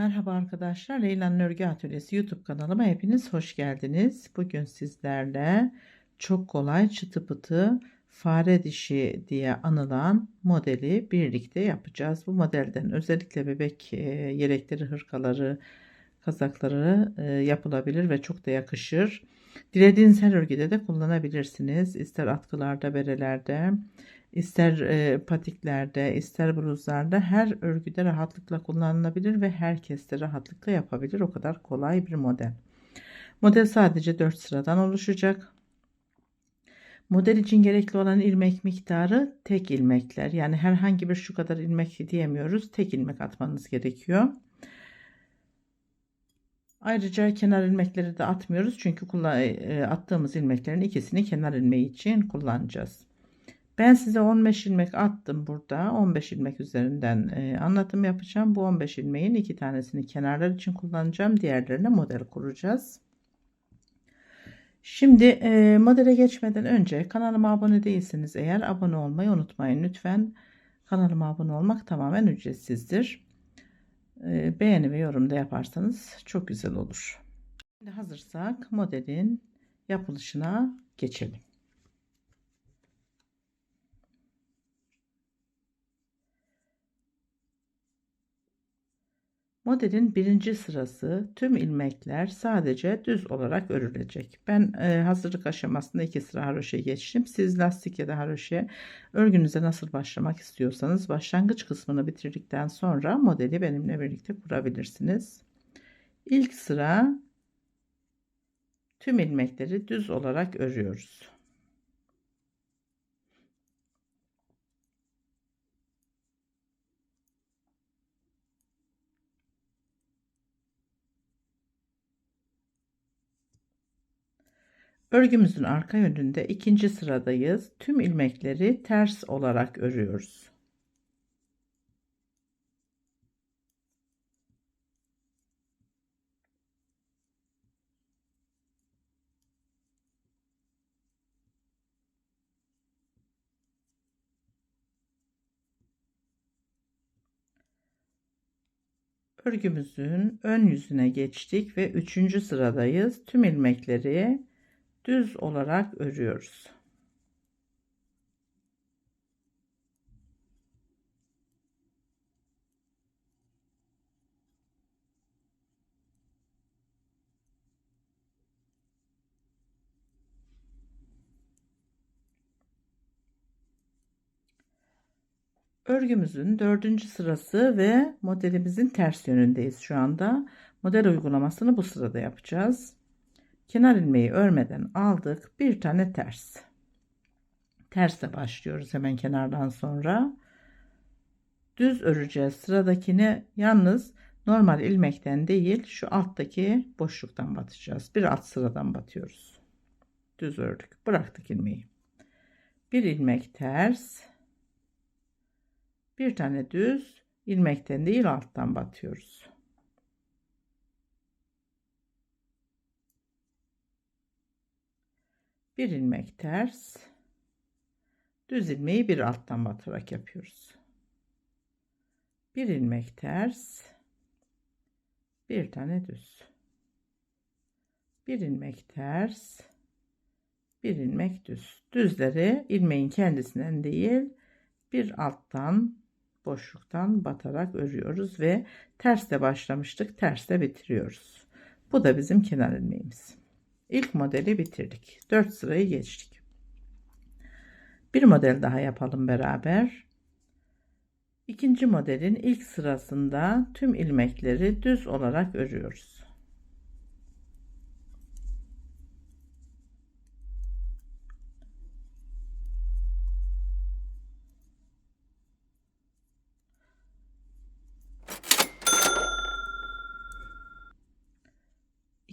Merhaba arkadaşlar. Leyla'nın Örgü Atölyesi YouTube kanalıma hepiniz hoş geldiniz. Bugün sizlerle çok kolay çıtı pıtı fare dişi diye anılan modeli birlikte yapacağız. Bu modelden özellikle bebek e, yelekleri, hırkaları, kazakları e, yapılabilir ve çok da yakışır. Dilediğiniz her örgüde de kullanabilirsiniz. İster atkılarda, berelerde, ister e, patiklerde, ister bluzlarda her örgüde rahatlıkla kullanılabilir ve herkes de rahatlıkla yapabilir. O kadar kolay bir model. Model sadece 4 sıradan oluşacak. Model için gerekli olan ilmek miktarı tek ilmekler. Yani herhangi bir şu kadar ilmek diyemiyoruz. Tek ilmek atmanız gerekiyor. Ayrıca kenar ilmekleri de atmıyoruz. Çünkü e, attığımız ilmeklerin ikisini kenar ilmeği için kullanacağız. Ben size 15 ilmek attım burada. 15 ilmek üzerinden e, anlatım yapacağım. Bu 15 ilmeğin iki tanesini kenarlar için kullanacağım. Diğerlerine model kuracağız. Şimdi e, modele geçmeden önce kanalıma abone değilseniz eğer abone olmayı unutmayın. Lütfen kanalıma abone olmak tamamen ücretsizdir. E, beğeni ve yorum da yaparsanız çok güzel olur. Şimdi hazırsak modelin yapılışına geçelim. Modelin birinci sırası tüm ilmekler sadece düz olarak örülecek. Ben e, hazırlık aşamasında iki sıra haroşa geçtim. Siz lastik ya da haroşa örgünüze nasıl başlamak istiyorsanız başlangıç kısmını bitirdikten sonra modeli benimle birlikte kurabilirsiniz. İlk sıra tüm ilmekleri düz olarak örüyoruz. Örgümüzün arka yönünde ikinci sıradayız. Tüm ilmekleri ters olarak örüyoruz. Örgümüzün ön yüzüne geçtik ve üçüncü sıradayız. Tüm ilmekleri düz olarak örüyoruz. Örgümüzün dördüncü sırası ve modelimizin ters yönündeyiz şu anda. Model uygulamasını bu sırada yapacağız kenar ilmeği örmeden aldık. Bir tane ters. Tersle başlıyoruz hemen kenardan sonra. Düz öreceğiz. Sıradakini yalnız normal ilmekten değil şu alttaki boşluktan batacağız. Bir alt sıradan batıyoruz. Düz ördük. Bıraktık ilmeği. Bir ilmek ters. Bir tane düz. İlmekten değil alttan batıyoruz bir ilmek ters. Düz ilmeği bir alttan batarak yapıyoruz. Bir ilmek ters. Bir tane düz. Bir ilmek ters. Bir ilmek düz. Düzleri ilmeğin kendisinden değil bir alttan boşluktan batarak örüyoruz ve tersle başlamıştık tersle bitiriyoruz. Bu da bizim kenar ilmeğimiz İlk modeli bitirdik. 4 sırayı geçtik. Bir model daha yapalım beraber. İkinci modelin ilk sırasında tüm ilmekleri düz olarak örüyoruz.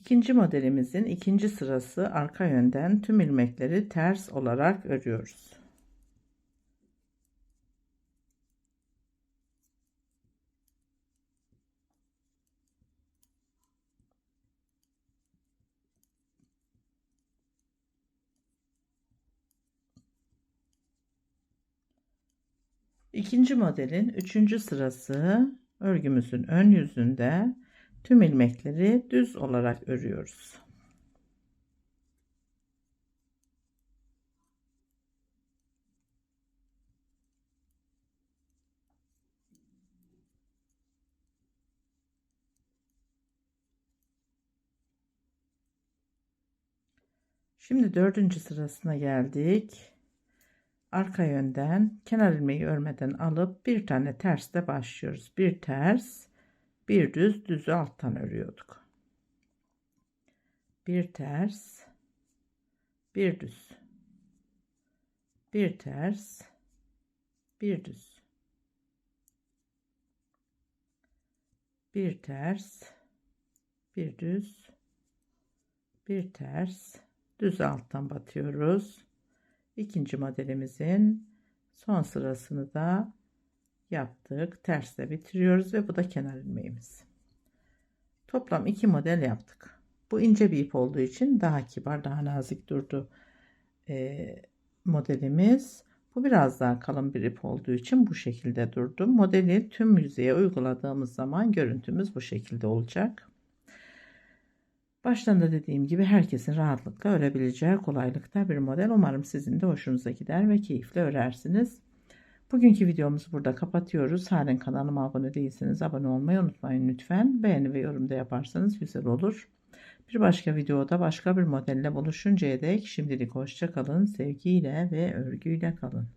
İkinci modelimizin ikinci sırası arka yönden tüm ilmekleri ters olarak örüyoruz. İkinci modelin üçüncü sırası örgümüzün ön yüzünde tüm ilmekleri düz olarak örüyoruz. Şimdi dördüncü sırasına geldik. Arka yönden kenar ilmeği örmeden alıp bir tane tersle başlıyoruz. Bir ters, bir düz, düzü alttan örüyorduk. Bir ters, bir düz. Bir ters, bir düz. Bir ters, bir düz, bir ters, düz alttan batıyoruz. İkinci modelimizin son sırasını da yaptık. Tersle bitiriyoruz ve bu da kenar ilmeğimiz. Toplam iki model yaptık. Bu ince bir ip olduğu için daha kibar, daha nazik durdu ee, modelimiz. Bu biraz daha kalın bir ip olduğu için bu şekilde durdu. Modeli tüm yüzeye uyguladığımız zaman görüntümüz bu şekilde olacak. Baştan da dediğim gibi herkesin rahatlıkla örebileceği kolaylıkta bir model. Umarım sizin de hoşunuza gider ve keyifle örersiniz. Bugünkü videomuzu burada kapatıyoruz. Halen kanalıma abone değilseniz abone olmayı unutmayın lütfen. Beğeni ve yorum da yaparsanız güzel olur. Bir başka videoda başka bir modelle buluşuncaya dek şimdilik hoşça kalın. Sevgiyle ve örgüyle kalın.